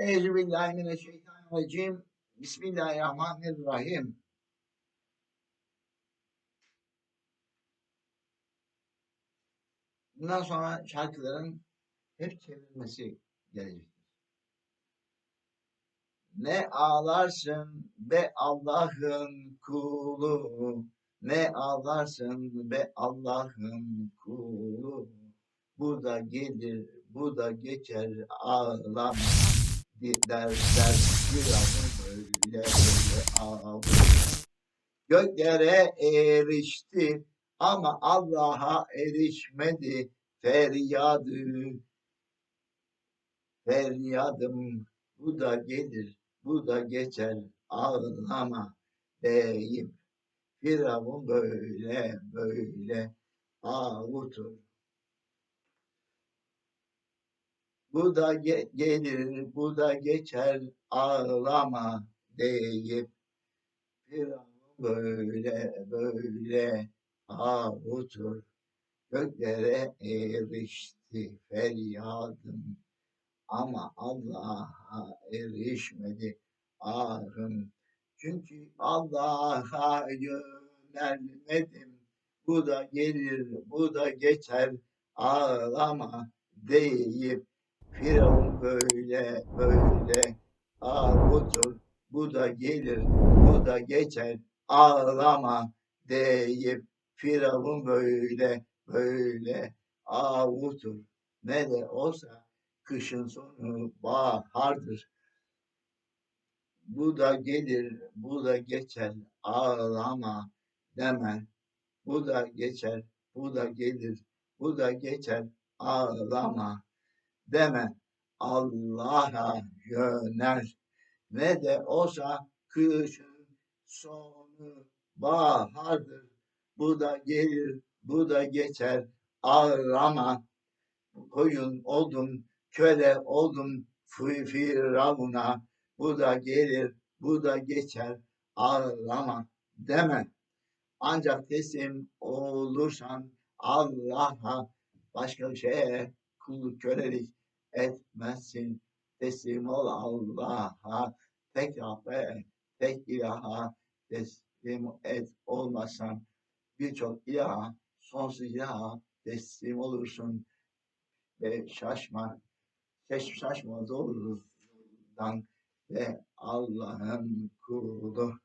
Euzubillahimineşşeytanirracim. Bismillahirrahmanirrahim. Bundan sonra şarkıların hep çevrilmesi gelecektir. Ne ağlarsın be Allah'ın kulu, ne ağlarsın be Allah'ın kulu. Bu da gelir, bu da geçer ağlama. Bir anı böyle böyle ağlama. Göklere erişti ama Allah'a erişmedi feryadı. Feryadım bu da gelir, bu da geçer ağlama deyip Firavun böyle böyle avutur. Bu da ge- gelir, bu da geçer ağlama deyip Firavun böyle böyle avutur. Göklere erişti feryadım ama Allah'a erişmedi ahım. Çünkü Allah'a yönelmedim. Bu da gelir, bu da geçer ağlama deyip Firavun böyle böyle avutur. Bu da gelir, bu da geçer ağlama deyip Firavun böyle böyle avutur. Ne de olsa kışın sonu bahardır. Bu da gelir, bu da geçer, ağlama deme. Bu da geçer, bu da gelir, bu da geçer, ağlama deme. Allah'a yönel. Ne de olsa kışın sonu bahardır. Bu da gelir, bu da geçer, ağlama. Koyun oldum, köle oldum fi- Firavun'a. Bu da gelir, bu da geçer, ağlama deme. Ancak teslim olursan Allah'a başka bir şeye kulluk kölelik etmezsin. Teslim ol Allah'a, tek Rabbe, tek ilaha teslim et olmasan birçok ilaha, sonsuz ilaha teslim olursun. Ve şaşma, şaş, şaşmaz olursun ve Allah'ın kulu